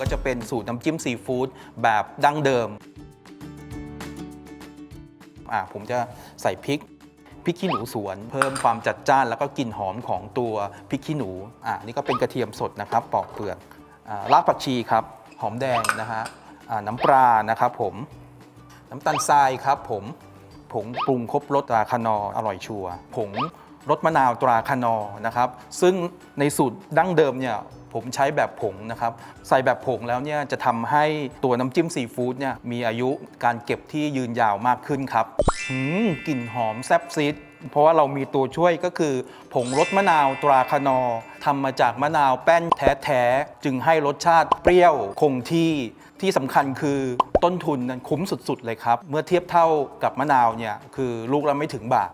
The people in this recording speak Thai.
ก็จะเป็นสูตรน้ำจิ้มซีฟู้ดแบบดั้งเดิมอ่าผมจะใส่พริกพริกขี้หนูสวน เพิ่มความจัดจ้านแล้วก็กลิ่นหอมของตัวพริกขี้หนูอ่านี่ก็เป็นกระเทียมสดนะครับปอกเปลือกรากผักชีครับหอมแดงนะฮะน้ำปลานะครับผมน้ำตาลทรายครับผมผงปรุงครบรสตราคานออร่อยชัวร์ผงรสมะนาวตราคานอนะครับซึ่งในสูตรดั้งเดิมเนี่ย ผมใช้แบบผงนะครับ ใส่แบบผงแล้วเนี่ยจะทำให้ตัวน้ำจิ้มซีฟู้ดเนี่ยมีอายุการเก็บที่ยืนยาวมากขึ้นครับหืมกลิ่นหอมแซ่บซีดเพราะว่าเรามีตัวช่วยก็คือ ผงรสมะนาวตราคานอทำมาจากมะนาวแป้นแท้ๆ จึงให้รสชาติเปรี้ยวคงที่ที่สำคัญคือต้นทุนนั้นคุ้มสุดๆเลยครับ เมื่อเทียบเท่ากับมะนาวเนี่ยคือลูกละไม่ถึงบาท